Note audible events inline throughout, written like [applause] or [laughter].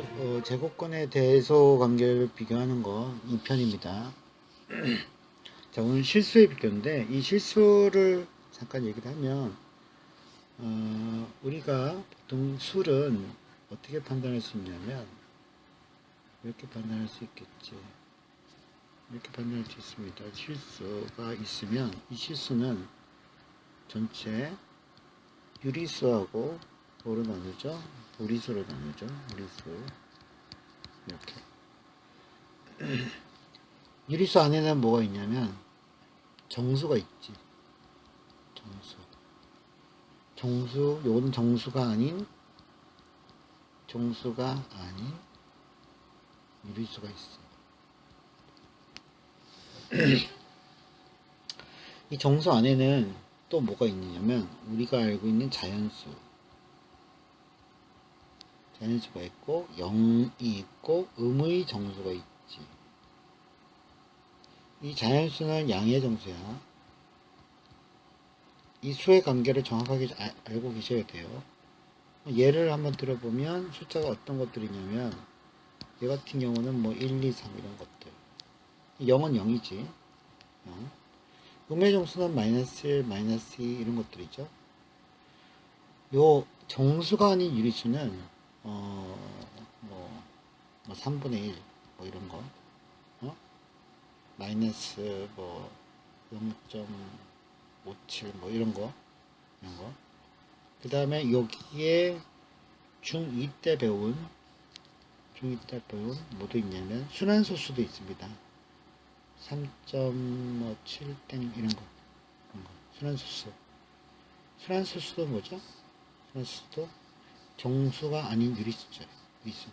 어, 제곱권의 대소 관계를 비교하는 거 2편입니다. [clears throat] 자, 오늘 실수의 비교인데, 이 실수를 잠깐 얘기를 하면, 어, 우리가 보통 술은 어떻게 판단할 수 있냐면, 이렇게 판단할 수 있겠지. 이렇게 판단할 수 있습니다. 실수가 있으면, 이 실수는 전체 유리수하고 뭐로 나누죠? 무리수로 나누죠. 무리수. 이렇게. [clears throat] 유리수 안에는 뭐가 있냐면 정수가 있지. 정수. 정수, 요거는 정수가 아닌 정수가 아닌 유리수가 있어. [clears throat] 이 정수 안에는 또 뭐가 있느냐면 우리가 알고 있는 자연수 자연수가 있고 0이 있고 음의 정수가 있지. 이 자연수는 양의 정수야. 이 수의 관계를 정확하게 아- 알고 계셔야 돼요. 예를 한번 들어보면 숫자가 어떤 것들이냐면 얘 같은 경우는 뭐 1, 2, 3 이런 것들. 0은 0이지. 0. 음의 정수는 마이너스 1, 마이너스 2 이런 것들이죠. 요 정수가 아닌 유리수는 어, 뭐, 뭐 3분의 1, 뭐 이런 거, 어? 마이너스 뭐 0.57, 뭐 이런 거, 이런 거. 그 다음에 여기에 중2 때 배운, 중2 때 배운 뭐도 있냐면 순환소수도 있습니다. 3.7땡 이런 거, 이런 거. 순환수수. 순환수수도 뭐죠? 순환수수도 정수가 아닌 유리수죠. 유리수.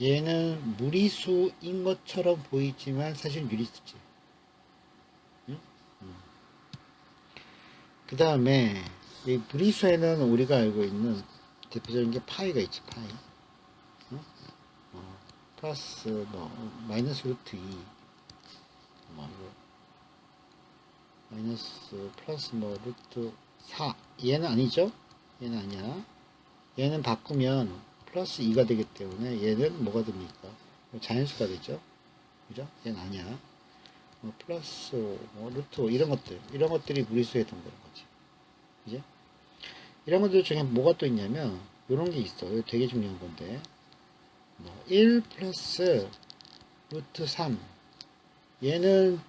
얘는 무리수인 것처럼 보이지만 사실 유리수지. 응? 그 다음에 이 무리수에는 우리가 알고 있는 대표적인 게 파이가 있지, 파이. 응? 어, 플러스 뭐 마이너스 루트 2. 뭐 마이너스 플러스 뭐 루트 4 얘는 아니죠 얘는 아니야 얘는 바꾸면 플러스 2가 되기 때문에 얘는 뭐가 됩니까? 자연수가 되죠. 그죠? 얘는 아니야. 뭐 플러스 5, 뭐 루트 5 이런 것들 이런 것들이 무리수에 해당되는 거지. 그죠 이런 것들 중에 뭐가 또 있냐면 이런 게 있어. 이거 되게 중요한 건데. 뭐 1 플러스 루트 3 얘는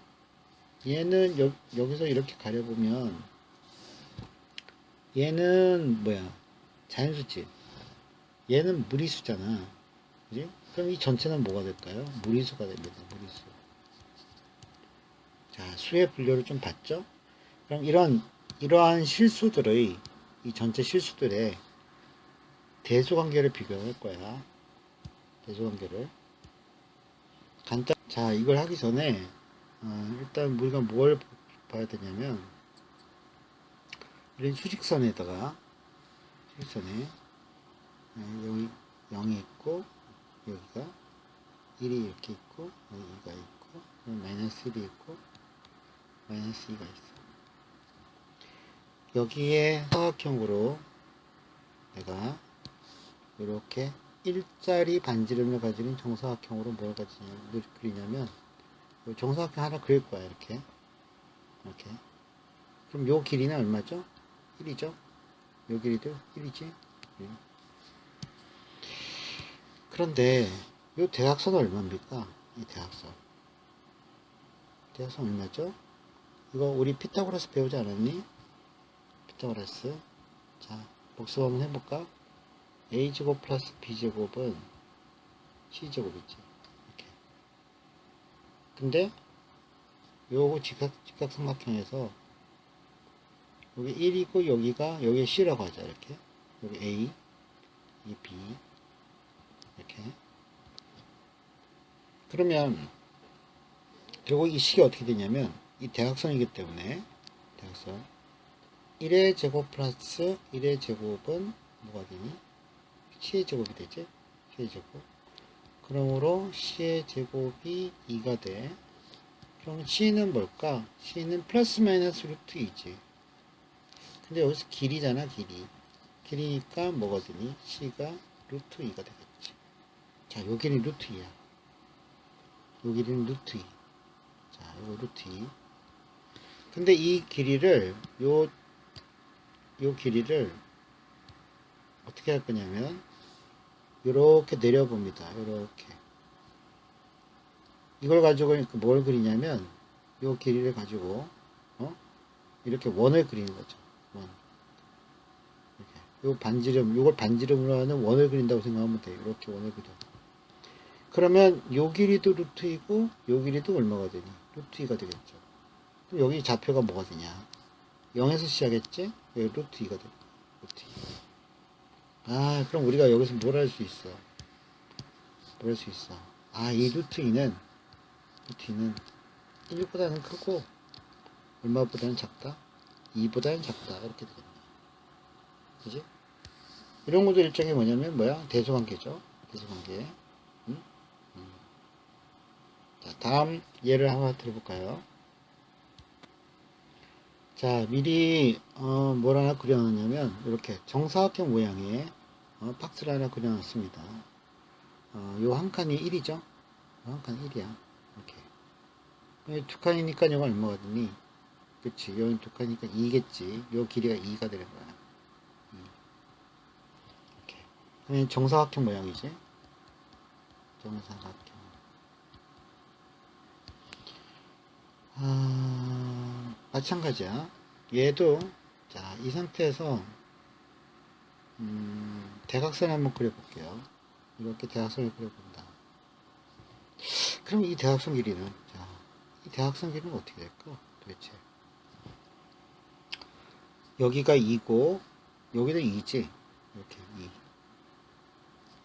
얘는 여, 여기서 이렇게 가려보면 얘는 뭐야 자연수지 얘는 무리수잖아. 그지? 그럼 이 전체는 뭐가 될까요? 무리수가 됩니다 무리수. 자 수의 분류를 좀 봤죠? 그럼 이런 이러한 실수들의 이 전체 실수들의 대수관계를 비교할 거야. 대수관계를. 간단 자 이걸 하기 전에 어, 일단 우리가 뭘 봐야 되냐면 이런 수직선에다가 수직선에 어, 여기 0이 있고 여기가 1이 이렇게 있고 여기가 있고 여기 마이너스 1이 있고 마이너스 2가 있어 여기에 사각형으로 내가 이렇게 일자리 반지름을 가지는 정사각형으로 뭘 가지냐, 뭘 그리냐면, 요 정사각형 하나 그릴 거야, 이렇게. 이렇게. 그럼 요 길이는 얼마죠? 1이죠? 요 길이도 1이지? 그런데, 요 대각선은 얼마입니까? 이 대각선. 대각선 얼마죠? 이거 우리 피타고라스 배우지 않았니? 피타고라스. 자, 복습 한번 해볼까? a제곱 플러스 b제곱은 c제곱이지. 이렇게. 근데 요거 직각, 직각삼각형에서 여기 1이고 여기가 여기 c라고 하자. 이렇게. 여기 a, 이 b 이렇게. 그러면 그리고 이 식이 어떻게 되냐면 이 대각선이기 때문에 대각선 1의 제곱 플러스 1의 제곱은 뭐가 되니? C의 제곱이 되지? C의 제곱. 그러므로 C의 제곱이 2가 돼. 그럼 C는 뭘까? C는 플러스 마이너스 루트 2지. 근데 여기서 길이잖아, 길이. 길이니까 뭐가 되니? C가 루트 2가 되겠지. 자, 요 길이 루트 2야. 요 길이는 루트 2. 자, 요거 루트 2. 근데 이 길이를, 요, 요 길이를 어떻게 할 거냐면, 요렇게 내려 봅니다. 요렇게. 이걸 가지고 뭘 그리냐면, 요 길이를 가지고, 어? 이렇게 원을 그리는 거죠. 원. 이렇게. 요 반지름, 요걸 반지름으로 하는 원을 그린다고 생각하면 돼요. 이렇게 원을 그려. 그러면 요 길이도 루트 2고, 요 길이도 얼마가 되니? 루트 2가 되겠죠. 그럼 여기 좌표가 뭐가 되냐? 0에서 시작했지? 여기 루트 2가 돼. 루트 2. 아, 그럼 우리가 여기서 뭘 할 수 있어? 뭘 할 수 있어? 아, 이 루트 2는, 루트 2는 1보다는 크고, 얼마보다는 작다? 2보다는 작다. 이렇게 되겠네. 그지? 이런 것도 일종의 뭐냐면, 뭐야? 대소관계죠. 대소관계. 응? 음. 자, 다음 예를 하나 들어볼까요? 자, 미리, 어, 뭘 하나 그려놨냐면, 이렇게 정사각형 모양의, 어, 박스를 하나 그려놨습니다. 어, 요한 칸이 1이죠? 요한칸 1이야. 이렇게. 두 칸이니까 얼마가 되니? 그치. 두 칸이니까 2겠지. 요 길이가 2가 되는 거야. 2. 이렇게. 정사각형 모양이지. 정사각형. 아, 마찬가지야. 얘도, 자, 이 상태에서, 음, 대각선 한번 그려볼게요. 이렇게 대각선을 그려본다. 그럼 이 대각선 길이는, 자, 이 대각선 길이는 어떻게 될까? 도대체. 여기가 2고, 여기도 2지. 이렇게 2.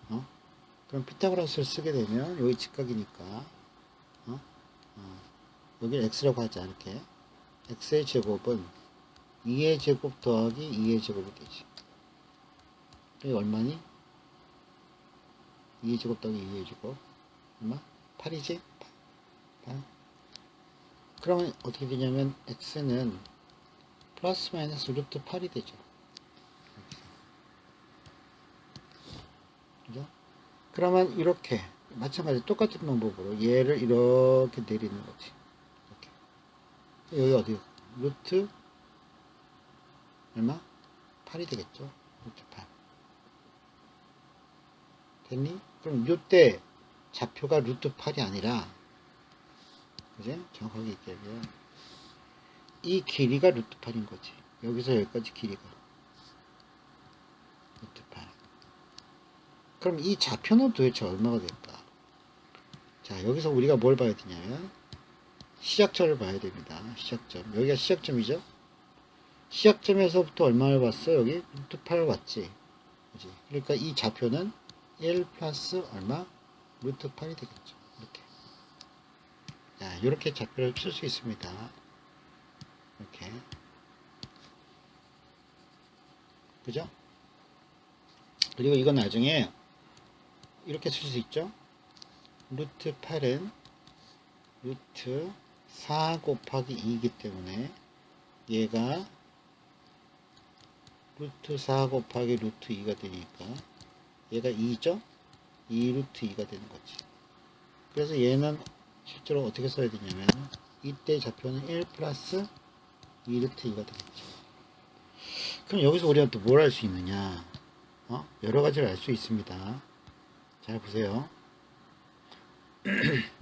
어? 그럼 피타고라스를 쓰게 되면, 여기 직각이니까, 어? 어. 여기를 x라고 하자, 이렇게. x의 제곱은 2의 제곱 더하기 2의 제곱이 되지. 이게 얼마니? 2의 제곱 더하기 2의 제곱. 얼마? 8이지? 8. 그러면 어떻게 되냐면, x는 플러스 마이너스 루트 8이 되죠. 그죠? 그러면 이렇게, 마찬가지 똑같은 방법으로 얘를 이렇게 내리는 거지. 여기 어디 루트 얼마? 8이 되겠죠 루트 8 됐니? 그럼 이때 좌표가 루트 8이 아니라 그지? 정확하게 얘기하면 이 길이가 루트 8인 거지 여기서 여기까지 길이가 루트 8 그럼 이 좌표는 도대체 얼마가 될까? 자 여기서 우리가 뭘 봐야 되냐면 시작점을 봐야 됩니다. 시작점. 여기가 시작점이죠? 시작점에서부터 얼마를 봤어? 여기 루트 8을 봤지? 그지? 그러니까 이 좌표는 1 플러스 얼마? 루트 8이 되겠죠. 이렇게. 자, 이렇게 좌표를 쓸 수 있습니다. 이렇게. 그죠? 그리고 이건 나중에 이렇게 쓸 수 있죠? 루트 8은 루트 4 곱하기 2이기 때문에 얘가 루트 4 곱하기 루트 2가 되니까 얘가 2죠? 2 루트 2가 되는 거지. 그래서 얘는 실제로 어떻게 써야 되냐면 이때 좌표는 1 플러스 2 루트 2가 되겠죠. 그럼 여기서 우리가 또뭘할수 있느냐? 어? 여러 가지를 알 수 있습니다. 잘 보세요. [clears throat]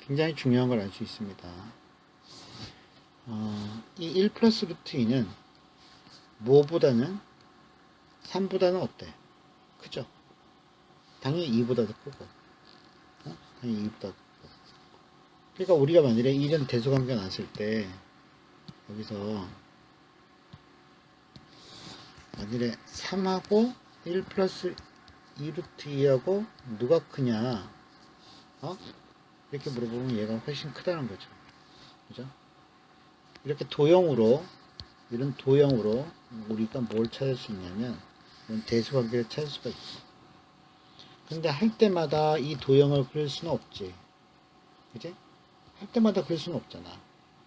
굉장히 중요한 걸 알 수 있습니다. 어, 이1 플러스 루트 2는 뭐보다는 3보다는 어때? 크죠? 당연히 2보다 더 크고 어? 당연히 2보다 더 크고 그러니까 우리가 만일에 이런 대소관계가 났을 때 여기서 만일에 3하고 1 플러스 2 루트 2하고 누가 크냐 어? 이렇게 물어보면 얘가 훨씬 크다는 거죠. 그죠? 이렇게 도형으로, 이런 도형으로 우리가 뭘 찾을 수 있냐면, 이런 대수관계를 찾을 수가 있어. 근데 할 때마다 이 도형을 그릴 수는 없지. 그지? 할 때마다 그릴 수는 없잖아.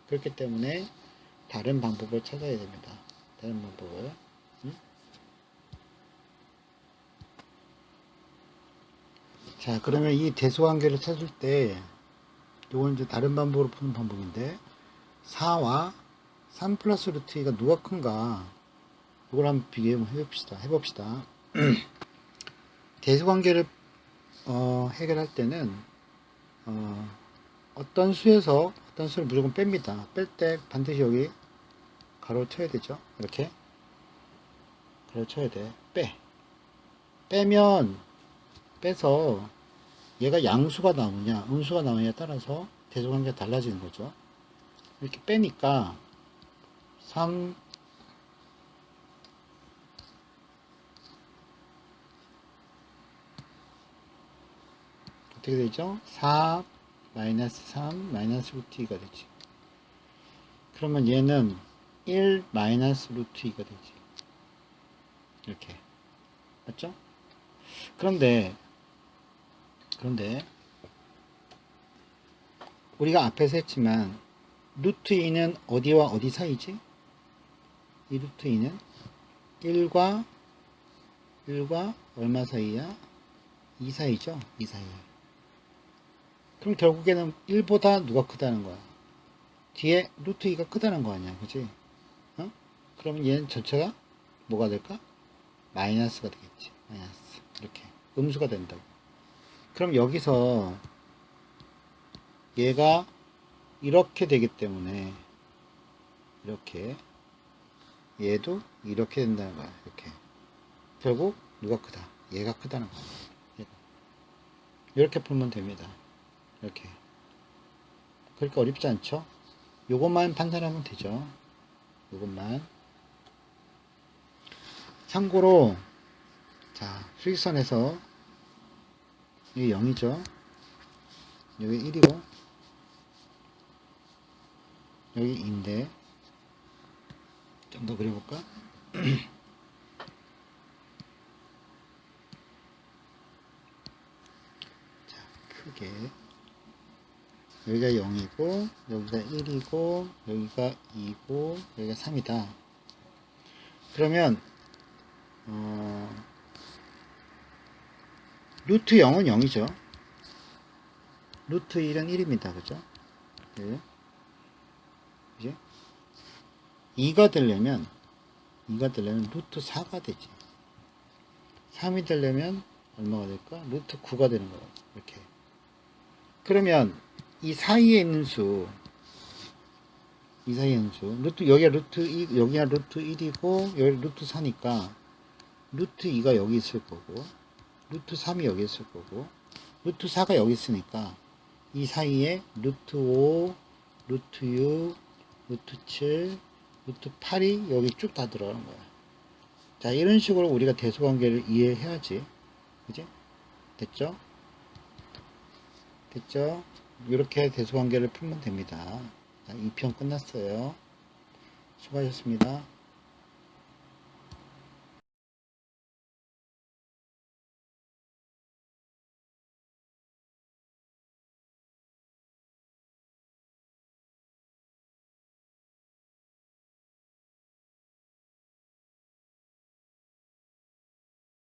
그렇기 때문에 다른 방법을 찾아야 됩니다. 다른 방법을. 응? 자, 그러면 이 대소관계를 찾을 때, 요건 이제 다른 방법으로 푸는 방법인데, 4와 3 플러스 루트 2가 누가 큰가, 이걸 한번 비교해 봅시다. 해봅시다. [clears throat] 대소관계를, 어, 해결할 때는, 어, 어떤 수에서 어떤 수를 무조건 뺍니다. 뺄 때 반드시 여기 가로 쳐야 되죠. 이렇게. 가로 쳐야 돼. 빼. 빼면, 빼서 얘가 양수가 나오냐, 음수가 나오냐에 따라서 대소관계가 달라지는 거죠. 이렇게 빼니까 3 어떻게 되죠? 4 마이너스 3 마이너스 루트 2가 되지. 그러면 얘는 1 마이너스 루트 2가 되지. 이렇게. 맞죠? 그런데 그런데 우리가 앞에서 했지만 루트 2는 어디와 어디 사이지? 이 루트 2는 1과 1과 얼마 사이야? 2 사이죠? 2 사이. 그럼 결국에는 1보다 누가 크다는 거야? 뒤에 루트 2가 크다는 거 아니야? 그지? 어? 그러면 얘는 전체가 뭐가 될까? 마이너스가 되겠지. 마이너스. 이렇게. 음수가 된다고. 그럼 여기서 얘가 이렇게 되기 때문에 이렇게 얘도 이렇게 된다는 거야. 이렇게. 결국 누가 크다? 얘가 크다는 거야. 이렇게 풀면 됩니다. 이렇게. 그러니까 어렵지 않죠? 요것만 판단하면 되죠. 요것만. 참고로 자, 수직선에서 이게 0이죠. 여기 1이고 여기 2인데 좀 더 그려볼까? [clears throat] 자, 크게 여기가 0이고 여기가 1이고 여기가 2고 여기가 3이다. 그러면 어, 루트 0은 0이죠. 루트 1은 1입니다. 그죠? 네. 이제 2가 되려면 2가 되려면 루트 4가 되지. 3이 되려면 얼마가 될까? 루트 9가 되는 거예요. 이렇게. 그러면 이 사이에 있는 수, 이 사이에 있는 수, 루트, 여기가 루트 2, 여기가 루트 1이고, 여기 루트 4니까, 루트 2가 여기 있을 거고, 루트 3이 여기 있을 거고, 루트 4가 여기 있으니까, 이 사이에 루트 5, 루트 6, 루트 7, 루트 8이 여기 쭉 다 들어가는 거야. 자, 이런 식으로 우리가 대소관계를 이해해야지. 그지? 됐죠? 됐죠? 이렇게 대소관계를 풀면 됩니다. 자, 2편 끝났어요. 수고하셨습니다.